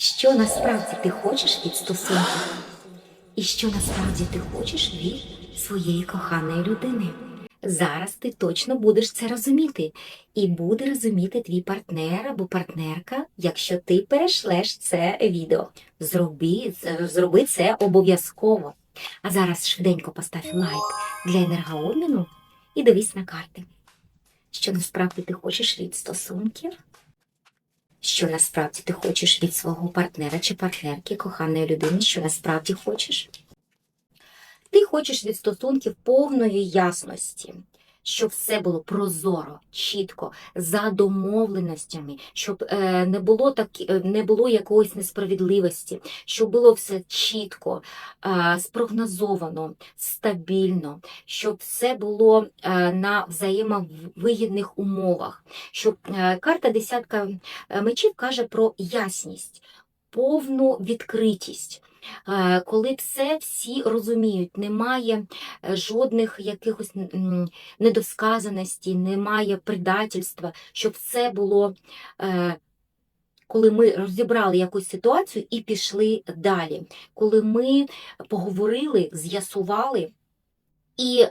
що насправді ти хочеш від стосунків, і що насправді ти хочеш від своєї коханої людини. Зараз ти точно будеш це розуміти, і буде розуміти твій партнер або партнерка, якщо ти перешлеш це відео. Зроби, зроби це обов'язково. А зараз швиденько постав лайк для енергообміну і дивись на карти. Що насправді ти хочеш від стосунків? Що насправді ти хочеш від свого партнера чи партнерки, коханої людини, що насправді хочеш? Ти хочеш від стосунків повної ясності, щоб все було прозоро, чітко, за домовленостями, щоб е, не було так, е, не було якоїсь несправедливості, щоб було все чітко, е, спрогнозовано, стабільно, щоб все було е, на взаємовигідних умовах, щоб е, карта десятка е, мечів каже про ясність, повну відкритість. Е, Коли все всі розуміють, немає е, жодних якихось недосказаностей, немає предательства, щоб все було, е, коли ми розібрали якусь ситуацію і пішли далі, коли ми поговорили, з'ясували і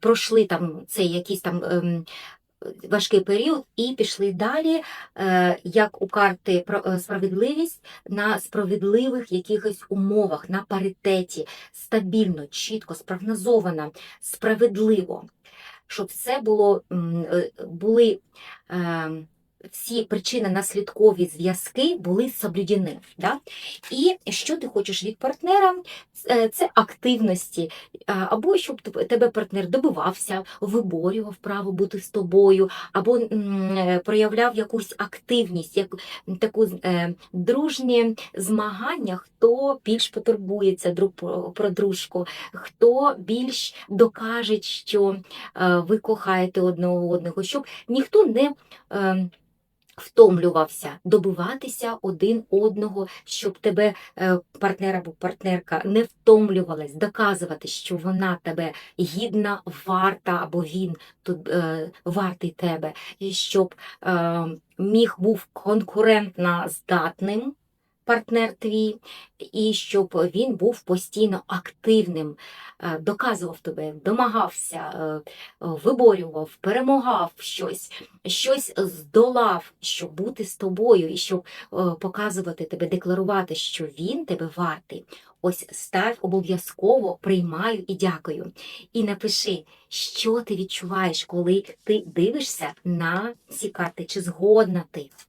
пройшли там цей якийсь там. Ем, Важкий період і пішли далі, е, як у карти е, справедливість на справедливих якихось умовах, на паритеті, стабільно, чітко, спрогнозовано, справедливо, щоб все було е, були е, всі причинно-наслідкові зв'язки були соблюдені. Да? І що ти хочеш від партнера? Це- Це активності, або щоб тебе партнер добивався, виборював право бути з тобою, або е, проявляв якусь активність, як таку е, дружні змагання, хто більш потурбується друг про дружку, хто більш докаже, що е, ви кохаєте одного одного, щоб ніхто не. Е, Втомлювався добиватися один одного, щоб тебе е, партнер або партнерка не втомлювалась, доказувати, що вона тебе гідна, варта або він тут е, вартий тебе, і щоб е, міг був конкурентно здатним партнер твій, і щоб він був постійно активним, е, доказував тебе, домагався, е, виборював, перемагав щось, щось здолав, щоб бути з тобою, і щоб е, показувати тебе, декларувати, що він тебе вартий. Ось став обов'язково приймаю і дякую. І напиши, що ти відчуваєш, коли ти дивишся на ці карти, чи згодна ти.